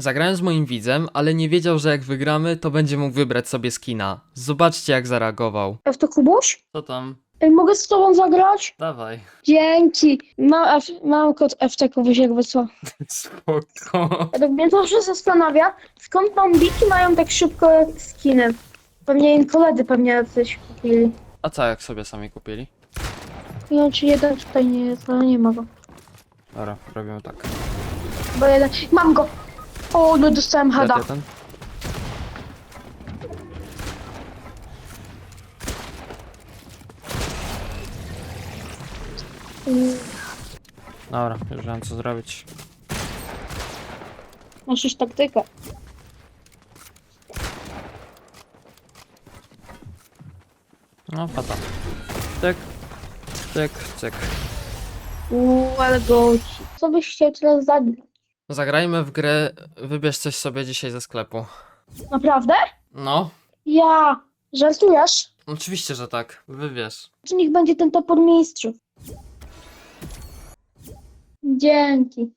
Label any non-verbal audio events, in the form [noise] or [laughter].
Zagrałem z moim widzem, ale nie wiedział, że jak wygramy, to będzie mógł wybrać sobie skina. Zobaczcie jak zareagował. F to Kubuś? Co tam? Ej, mogę z tobą zagrać? Dawaj. Dzięki. Mam, F, mam kod FT Kubuś jakby co. [laughs] Spoko. Tak mnie zawsze zastanawia, skąd bambiki mają tak szybko skiny. Pewnie im koledzy pewnie jacyś kupili. A co jak sobie sami kupili? Nie wiem, czy jeden tutaj nie jest, ale nie ma go. Dobra, robimy tak. Bo jeden... Mam go! O, no dostałem hada. Ten? Dobra, już wiem co zrobić. Masz już taktykę. No, pata. Cyk, cyk, cyk. Uuu, ale goci. Co byś chciał teraz zagrać? Zagrajmy w grę, wybierz coś sobie dzisiaj ze sklepu. Naprawdę? No, Ja. Żartujesz? oczywiście, że tak. Wybierz. Czy niech będzie ten topór mistrzów? Dzięki.